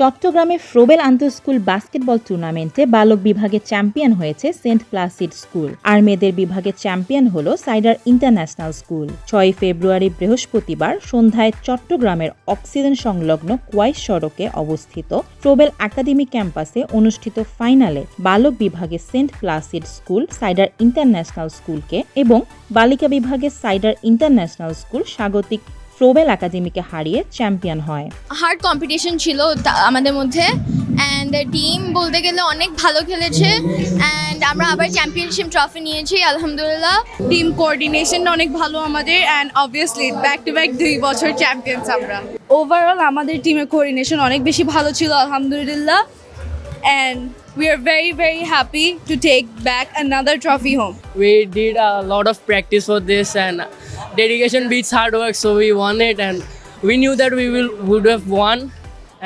চট্টগ্রামে ফ্রোবেল আন্তঃস্কুল বাস্কেটবল টুর্নামেন্টে বালক বিভাগে চ্যাম্পিয়ন হয়েছে সেন্ট প্লাসিড স্কুল। আর মেয়েদের বিভাগে চ্যাম্পিয়ন হল সাইডার ইন্টারন্যাশনাল স্কুল। ছয় ফেব্রুয়ারি বৃহস্পতিবার সন্ধ্যায় চট্টগ্রামের অক্সিজেন সংলগ্ন কোয়াইশ সড়কে অবস্থিত ফ্রোবেল একাডেমি ক্যাম্পাসে অনুষ্ঠিত ফাইনালে বালক বিভাগে Saint Placid school, Cider international স্কুলকে এবং বালিকা বিভাগে সাইডার ইন্টারন্যাশনাল স্কুল স্বাগতিক ফ্রোবেল একাডেমিকে হারিয়ে চ্যাম্পিয়ন হয়। হার্ড কম্পিটিশন ছিল তা- আমাদের মধ্যে। অ্যান্ড টিম বলতে গেলে অনেক ভালো খেলেছে। অ্যান্ড আমরা আবার চ্যাম্পিয়নশিপ ট্রফি নিয়েছি আলহামদুলিল্লাহ। টিম কোঅর্ডিনেশনটা অনেক ভালো আমাদের। And obviously back to back দুই বছর চ্যাম্পিয়ন্স আমরা। ওভারঅল আমাদের টিমের কোঅর্ডিনেশন অনেক বেশি ভালো ছিল আলহামদুলিল্লাহ। And we are very very happy to take back another trophy home we did a lot of practice for this and dedication beats hard work so we won it and we knew that we will would have won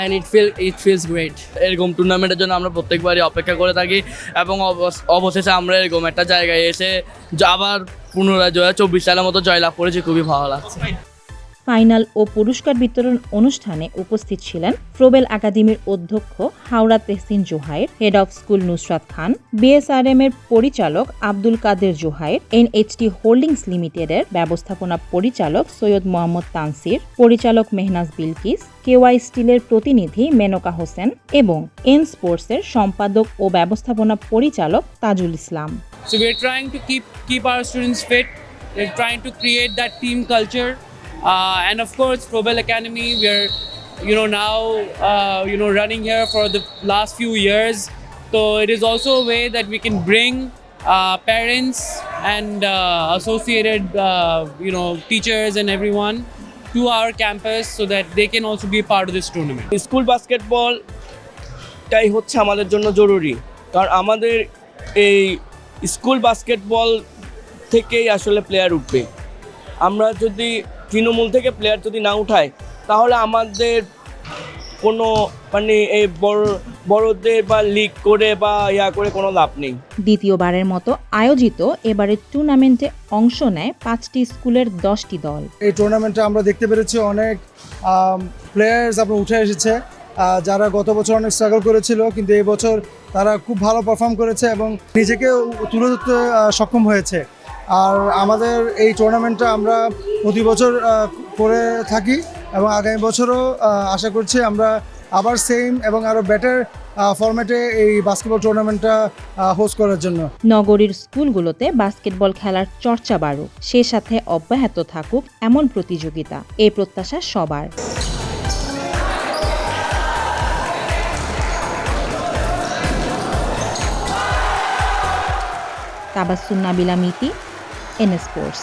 and it feel it feels great. এরকম টুর্নামেন্টের জন্য আমরা প্রত্যেকবারই অপেক্ষা করে থাকি এবং অবশেষে আমরা এরকম একটা জায়গায় এসে আবার পুনরায় দু হাজার চব্বিশ সালের মতো জয়লাভ করেছি খুবই ভালো লাগছে। ফাইনাল ও পুরস্কার বিতরণ অনুষ্ঠানে উপস্থিত ছিলেন ফ্রোবেল একাডেমির অধ্যক্ষ Howrah Tehsin Zohair head of school Nusrat Khan BSRM এর পরিচালক আব্দুল কাদের জোহাইর এনএইচটি হোল্ডিংস লিমিটেডের ব্যবস্থাপনা পরিচালক সৈয়দ মোহাম্মদ তানসির পরিচালক মেহনাজ বিলকিস কেওয়াই স্টিলের প্রতিনিধি মেনকা হোসেন এবং এন স্পোর্টসের সম্পাদক ও ব্যবস্থাপনা পরিচালক Tajul Islam So we're trying to keep keep our students fit. We're trying to create that team culture, uh, and of course, Probel Academy. We're, you know, now uh, you know running here for the last few years. So it is also a way that we can bring uh, parents and uh, associated, uh, you know, teachers and everyone to our campus so that they can also be a part of this tournament. School বাস্কেটবলটাই হচ্ছে আমাদের জন্য জরুরি কারণ আমাদের এই school basketball থেকেই আসলে player উঠবে আমরা যদি তৃণমূল থেকে প্লেয়ার যদি না উঠায় তাহলে আমাদের কোনো মানে এই বড় বড়দের বা লিগ করে বা ইয়া করে কোনো লাভ নেই। দ্বিতীয়বারের মতো আয়োজিত এবারের টুর্নামেন্টে অংশ নেয় পাঁচটি স্কুলের দশটি দল। এই টুর্নামেন্টে আমরা দেখতে পেরেছি অনেক প্লেয়ার্স আপনার উঠে এসেছে যারা গত বছর অনেক স্ট্রাগল করেছিল কিন্তু এই বছর তারা খুব ভালো পারফর্ম করেছে এবং নিজেকে তুলে ধরতে সক্ষম হয়েছে। আর আমাদের এই টুর্নামেন্টটা আমরা প্রতি বছর করে থাকি এবং আগামী বছরও আশা করছি আমরা আবার সেম এবং আরও বেটার ফরম্যাটে এই বাস্কেটবল টুর্নামেন্টটা হোস্ট করার জন্য। নগরীর স্কুলগুলোতে বাস্কেটবল খেলার চর্চা বাড়ুক, সে সাথে অব্যাহত থাকুক এমন প্রতিযোগিতা এই প্রত্যাশা সবার। Tabassum Nabila Miti N sports